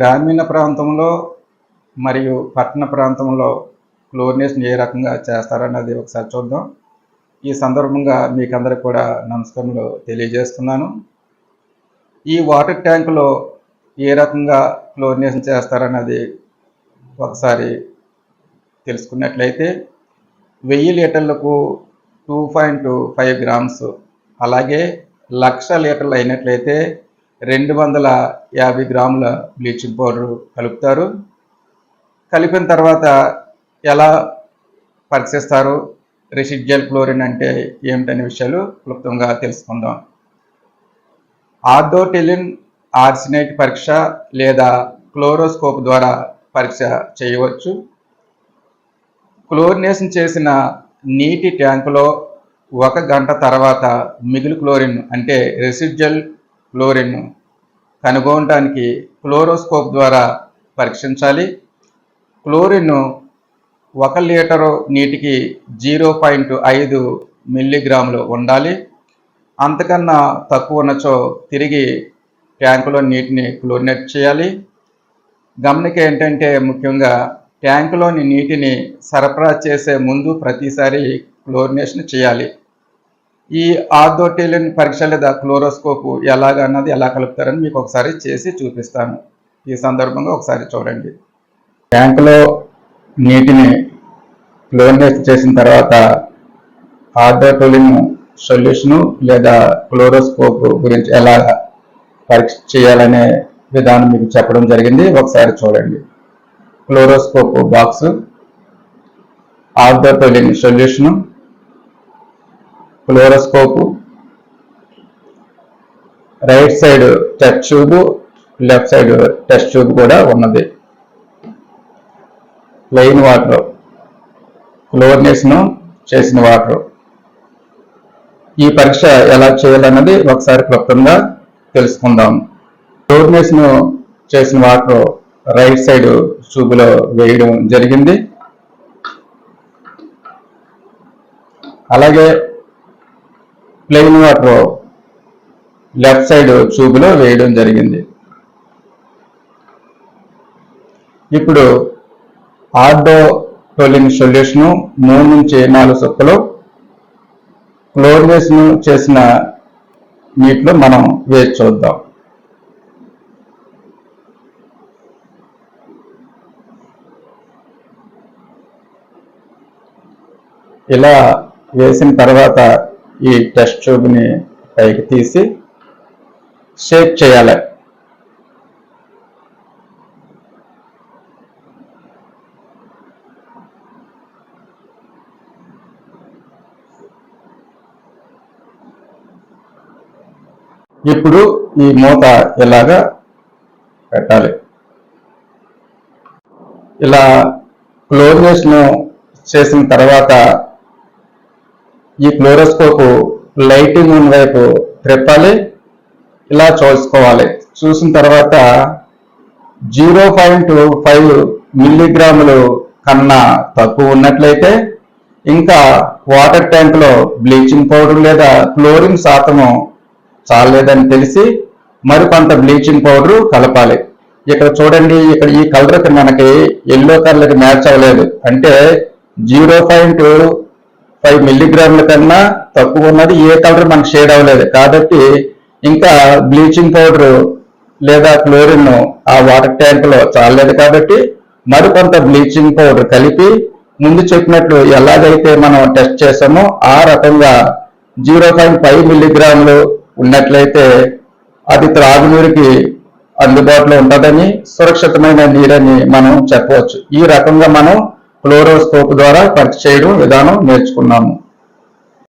గ్రామీణ ప్రాంతంలో మరియు పట్టణ ప్రాంతంలో క్లోరినేషన్ ఏ రకంగా చేస్తారన్నది ఒకసారి చూద్దాం. ఈ సందర్భంగా మీకందరికి కూడా నమస్కారములు తెలియజేస్తున్నాను. ఈ వాటర్ ట్యాంకులో ఏ రకంగా క్లోరినేషన్ చేస్తారన్నది ఒకసారి తెలుసుకున్నట్లయితే వెయ్యి లీటర్లకు టూ పాయింట్ ఫైవ్ గ్రామ్స్ అలాగే లక్ష లీటర్లు అయినట్లయితే రెండు వందల యాభై గ్రాముల బ్లీచింగ్ పౌడర్ కలుపుతారు. కలిపిన తర్వాత ఎలా పరీక్షిస్తారు రెసిడ్జల్ క్లోరిన్ అంటే ఏమిటనే విషయాలు క్లుప్తంగా తెలుసుకుందాం. ఆర్థోటెలిన్ ఆర్సినేట్ పరీక్ష లేదా క్లోరోస్కోప్ ద్వారా పరీక్ష చేయవచ్చు. క్లోరినేషన్ చేసిన నీటి ట్యాంకులో ఒక గంట తర్వాత మిగులు క్లోరిన్ అంటే రెసిడ్జల్ క్లోరిన్ కనుగొనడానికి క్లోరోస్కోప్ ద్వారా పరీక్షించాలి. క్లోరిన్ ఒక లీటరు నీటికి జీరో పాయింట్ ఐదు మిల్లీగ్రాములు ఉండాలి. అంతకన్నా తక్కువ ఉన్నచో తిరిగి ట్యాంకులో నీటిని క్లోరినేట్ చేయాలి. గమనిక ఏంటంటే ముఖ్యంగా ట్యాంకులోని నీటిని సరఫరా చేసే ముందు ప్రతిసారి క్లోరినేషన్ చేయాలి. ఈ ఆర్థోటేలియన్ పరీక్ష లేదా క్లోరోస్కోప్ ఎలాగన్నది ఎలా కలుపుతారని మీకు ఒకసారి చేసి చూపిస్తాను. ఈ సందర్భంగా ఒకసారి చూడండి. ట్యాంకులో నీటిని క్లోరినేట్ చేసిన తర్వాత ఆర్థోటోలిన్ సొల్యూషను లేదా క్లోరోస్కోప్ గురించి ఎలా పరీక్ష చేయాలనే విధానం మీకు చెప్పడం జరిగింది. ఒకసారి చూడండి. Chloroscope box orthotolidine solution chloroscope right side test tube left side test tube కూడా ఉన్నది. ప్లెయిన్ వాటర్ క్లోరినేషన్ చేసిన వాటర్. ఈ పరీక్ష ఎలా చేయాలన్నది ఒకసారి క్లుప్తంగా తెలుసుకుందాం. క్లోరినేషన్ చేసిన వాటర్ రైట్ సైడ్ ట్యూబ్లో వేయడం జరిగింది. అలాగే ప్లెయిన్ వాటర్ లెఫ్ట్ సైడ్ ట్యూబ్లో వేయడం జరిగింది. ఇప్పుడు ఆర్డో టోలింగ్ సొల్యూషను మూడు నుంచి నాలుగు సుక్కలు క్లోరినేషన్ చేసిన నీటిలో మనం వేచి చూద్దాం. ఇలా వేసిన తర్వాత ఈ టెస్ట్ ట్యూబ్ని పైకి తీసి షేక్ చేయాలి. ఇప్పుడు ఈ మూత ఇలాగా పెట్టాలి. ఇలా క్లోరినేషన్ చేసిన తర్వాత ఈ క్లోరోస్కోప్ లైటింగ్ ఉన్న వైపు త్రెప్పాలి ఇలా చూసుకోవాలి చూసిన తర్వాత జీరో పాయింట్ ఫైవ్ మిల్లీగ్రాములు కన్నా తక్కువ ఉన్నట్లయితే ఇంకా వాటర్ ట్యాంక్లో బ్లీచింగ్ పౌడర్ లేదా క్లోరిన్ శాతము చాలేదని తెలిసి మరికొంత బ్లీచింగ్ పౌడర్ కలపాలి. ఇక్కడ చూడండి ఇక్కడ ఈ కలర్కి మనకి ఎల్లో కలర్కి మ్యాచ్ అవ్వలేదు. అంటే జీరో పాయింట్ ఫైవ్ మిల్లీగ్రాముల కన్నా తక్కువ ఉన్నది. ఏ కలర్ మనకు షేడ్ అవ్వలేదు. కాబట్టి ఇంకా బ్లీచింగ్ పౌడర్ లేదా క్లోరిన్ ఆ వాటర్ ట్యాంక్లో చాలలేదు కాబట్టి మరికొంత బ్లీచింగ్ పౌడర్ కలిపి ముందు చెప్పినట్లు ఎలాగైతే మనం టెస్ట్ చేసామో ఆ రకంగా జీరో పాయింట్ ఫైవ్ మిల్లీగ్రాములు ఉన్నట్లయితే అది త్రాగునీరుకి అందుబాటులో ఉంటుందని సురక్షితమైన నీరని మనం చెప్పవచ్చు. ఈ రకంగా మనం క్లోరోస్కోప్ ద్వారా పరీక్ష చేయడం విధానం నేర్చుకున్నాము.